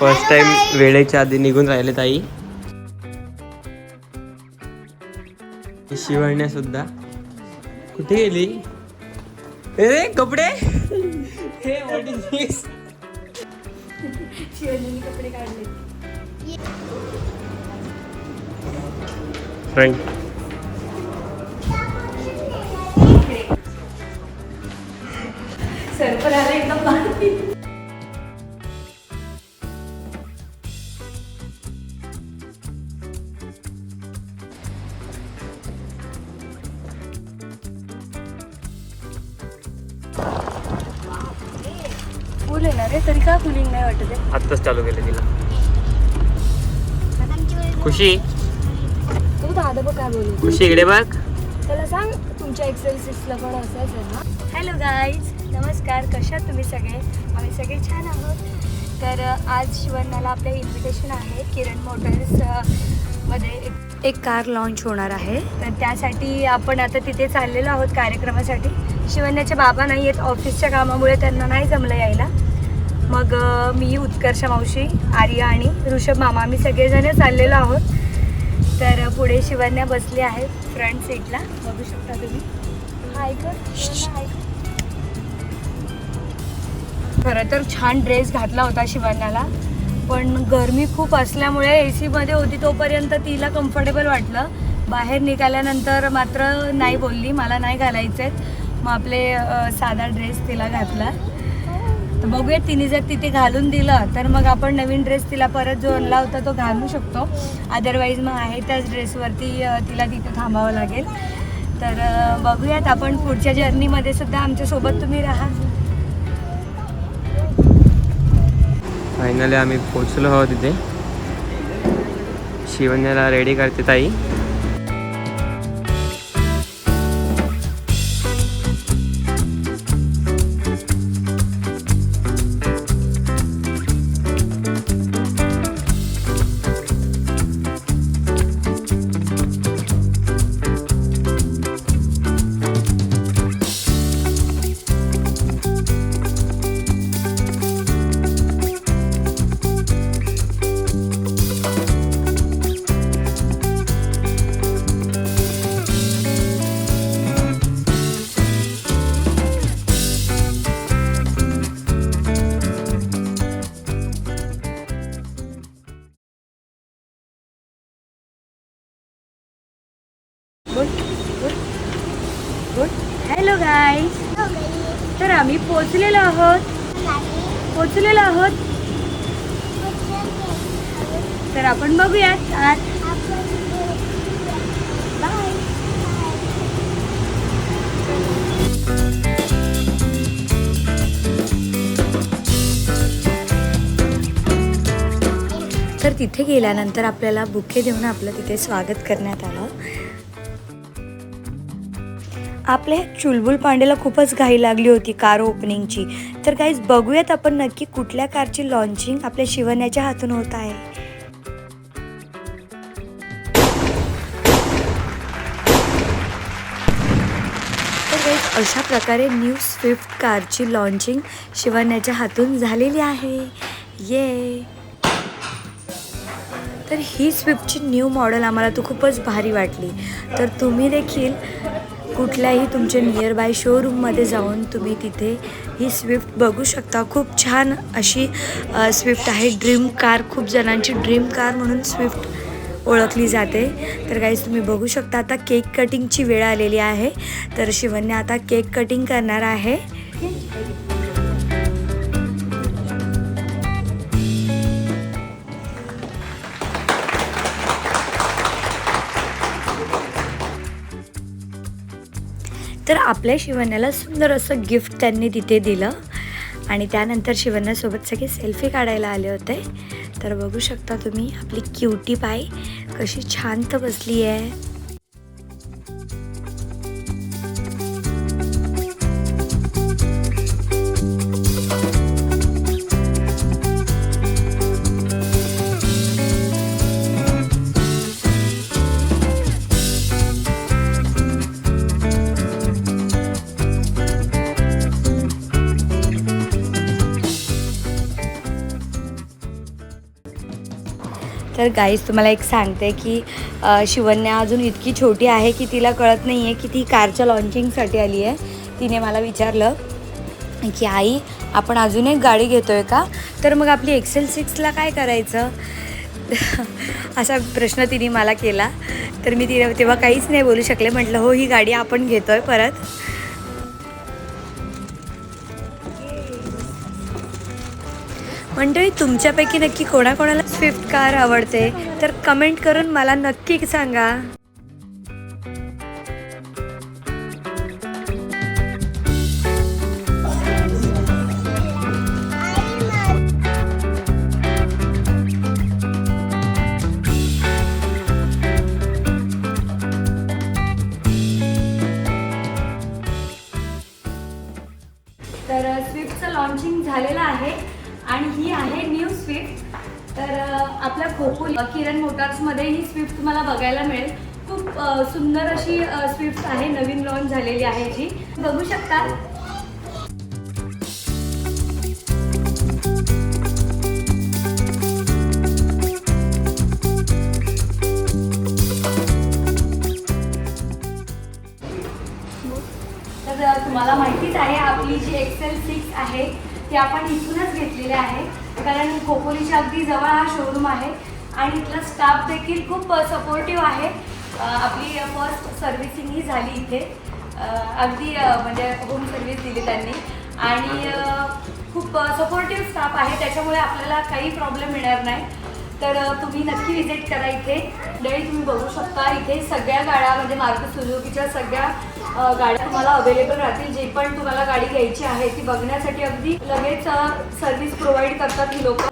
First time वेळेच्या आधी निघून राहिले ताई. शिवण्या सुद्धा. कुठे गेली? ए कपडे? हे कपडे काढले. सर्पर आला एकदम आहे तरी का कुलिंग नाही वाटत आहे? आत्ताच चालू केलं तिला. खुशी? तू दादा बघ काय बोलू. खुशी इकडे बघ. त्याला सांग तुमच्या एक्सेल सिक्सला पण असायचं ना? हॅलो गाईज नमस्कार. कशा आहात तुम्ही सगळे? आम्ही सगळे छान आहोत. तर अ, आज शिवण्याला आपलं इन्व्हिटेशन आहे किरण मोटर्स अ, मध्ये एक- एक कार लॉन्च होणार आहे. तर त्यासाठी आपण आता तिथे चाललेलो आहोत कार्यक्रमासाठी. शिवण्याचे बाबा नाही आहेत ऑफिसच्या कामामुळे त्यांना नाही जमलं यायला. मग मी उत्कर्ष मावशी आर्या आणि ऋषभ मामा आम्ही सगळेजण चाललेलो आहोत. तर पुढे शिवण्या बसली आहे फ्रंट सीटला बघू शकता तुम्ही. हाय. खरं तर छान ड्रेस घातला होता शिवण्याला. पण गरमी खूप असल्यामुळे ए सीमध्ये होती तोपर्यंत तिला कम्फर्टेबल वाटलं. बाहेर निघाल्यानंतर मात्र नाही बोलली. मला नाही घालायचे मग आपले साधा ड्रेस तिला घातला. तर बघूया तिने जर तिथे घालून दिलं तर मग आपण नवीन ड्रेस तिला परत जो आणला होता तो घालू शकतो. अदरवाईज मग आहे त्याच ड्रेसवरती तिला तिथे थांबावं लागेल. तर बघूयात आपण पुढच्या जर्नीमध्ये सुद्धा आमच्यासोबत तुम्ही राहा. फायनली आम्ही पोचलो आहोत तिथे शिवण्याला रेडी करते ताई. Good good good. Hello guys तर आम्ही पोचलेलो आहोत. पोचलेलो आहोत. तर आपण बघूयात आत बाय तर तिथे गेल्यानंतर आपल्याला बुके देऊन आपलं तिथे स्वागत करण्यात आलं. आपल्या चुलबुल पांडेला खूपच घाई लागली होती कार ओपनिंगची तर काहीच बघूयात आपण नक्की कुठल्या कारची लॉन्चिंग आपल्या शिवण्याच्या हातून होत आहे. तर अशा प्रकारे न्यू स्विफ्ट कारची लॉन्चिंग शिवण्याच्या हातून झालेली आहे. ये तर ही स्विफ्टची न्यू मॉडेल आम्हाला तर खूपच भारी वाटली. तर तुम्ही देखील कुठल्याही तुमच्या नियर बाय शोरूममध्ये जाऊन तुम्ही तिथे ही स्विफ्ट बघू शकता. खूप छान अशी स्विफ्ट आहे. ड्रीम कार खूप जणांची ड्रीम कार म्हणून स्विफ्ट ओळखली जाते. तर काहीच तुम्ही बघू शकता आता केक कटिंगची वेळ आलेली आहे. तर शिवन्या आता केक कटिंग करणार आहे. तर आपल्या शिवण्याला सुंदर असं गिफ्ट त्यांनी तिथे दिलं. आणि त्यानंतर शिवण्यासोबत सगळे सेल्फी काढायला आले होते. तर बघू शकता तुम्ही आपली क्युटी पाय कशी शांत बसली आहे तर गाईज तुम्हाला एक सांगते की शिवन्या अजून इतकी छोटी आहे की तिला कळत नाही आहे की ती कारच्या लॉन्चिंगसाठी आली आहे. तिने मला विचारलं की आई आपण अजून एक गाडी घेतो आहे का? तर मग आपली एक्सेल सिक्सला काय करायचं? असा प्रश्न तिने मला केला. तर मी तिला तेव्हा काहीच नाही बोलू शकले. म्हटलं हो ही गाडी आपण घेतो आहे परत. मंडळी तुमच्यापैकी नक्की कोणाकोणाला स्विफ्ट कार आवडते? तर कमेंट करून मला नक्की सांगा. तर स्विफ्टचं लॉन्चिंग झालेलं आहे. आणि ही आहे न्यू स्विफ्ट तर आपल्या खोपोली किरण मोटार्समध्ये ही स्विफ्ट तुम्हाला बघायला मिळेल. खूप सुंदर अशी स्विफ्ट आहे नवीन लॉन्च झालेली आहे जी. बघू शकता. तर तुम्हाला माहितीच आहे आपली जी एक्सेल सिक्स आहे ते आपण इथूनच घेतलेले आहे. कारण खोपोलीच्या अगदी जवळ हा शोरूम आहे. आणि इथला स्टाफ देखील खूप सपोर्टिव्ह आहे. आपली फर्स्ट सर्व्हिसिंग ही झाली इथे. अगदी म्हणजे होम सर्व्हिस दिली त्यांनी. आणि खूप सपोर्टिव्ह स्टाफ आहे. त्याच्यामुळे आपल्याला काही प्रॉब्लेम येणार नाही. तर तुम्ही नक्की विजिट करा इथे. डळी तुम्ही बघू शकता. इथे सगळ्या गाड्या म्हणजे मारुती सुझुकीच्या सगळ्या गाड्या तुम्हाला अवेलेबल राहतील. जे पण तुम्हाला गाडी घ्यायची आहे ती बघण्यासाठी अगदी लगेच सर्व्हिस प्रोव्हाइड करतात ही लोक.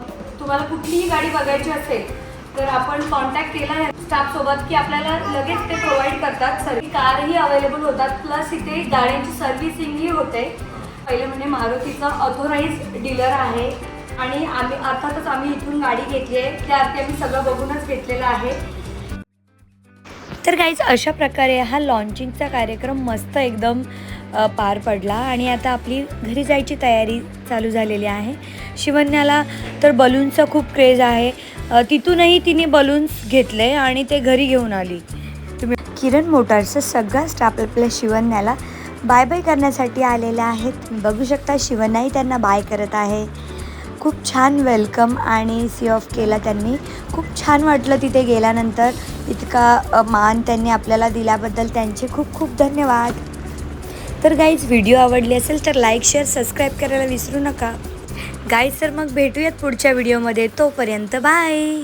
तुम्हाला कुठलीही गाडी बघायची असेल तर आपण कॉन्टॅक्ट केला स्टाफ सोबत की आपल्याला लगेच ते प्रोव्हाइड करतात. सर्व कारही अवेलेबल होतात. प्लस इथे गाड्यांची सर्व्हिसिंगही होते. पहिलं म्हणजे मारुतीचा ऑथोराईज डीलर आहे. आणि आम्ही अर्थातच आम्ही इथून गाडी घेतली आहे. त्याअर्थी आम्ही सगळं बघूनच घेतलेलं आहे. तर काहीच अशा प्रकारे हा लॉन्चिंगचा कार्यक्रम मस्त एकदम पार पडला आणि आता आपली घरी जायची तयारी चालू झालेली आहे. शिवन्याला तर बलूनचा खूप क्रेज आहे. तिथूनही तिने बलून्स घेतले आणि ते घरी घेऊन आली. तुम्ही किरण मोटार्सचा सगळा स्टाफ आपल्या शिवन्याला बाय बाय करण्यासाठी आलेल्या आहेत. बघू शकता शिवन्याही त्यांना बाय करत आहे. खूप छान वेलकम आणि सी ऑफ केला त्यांनी. खूप छान वाटलं तिथे गेल्यानंतर. इतका मान त्यांनी आपल्याला दिल्याबद्दल त्यांचे खूप खूप धन्यवाद. तर गाईज व्हिडिओ आवडली असेल तर लाईक शेअर सबस्क्राईब करायला विसरू नका. गाईज तर मग भेटूयात पुढच्या व्हिडिओमध्ये तोपर्यंत बाय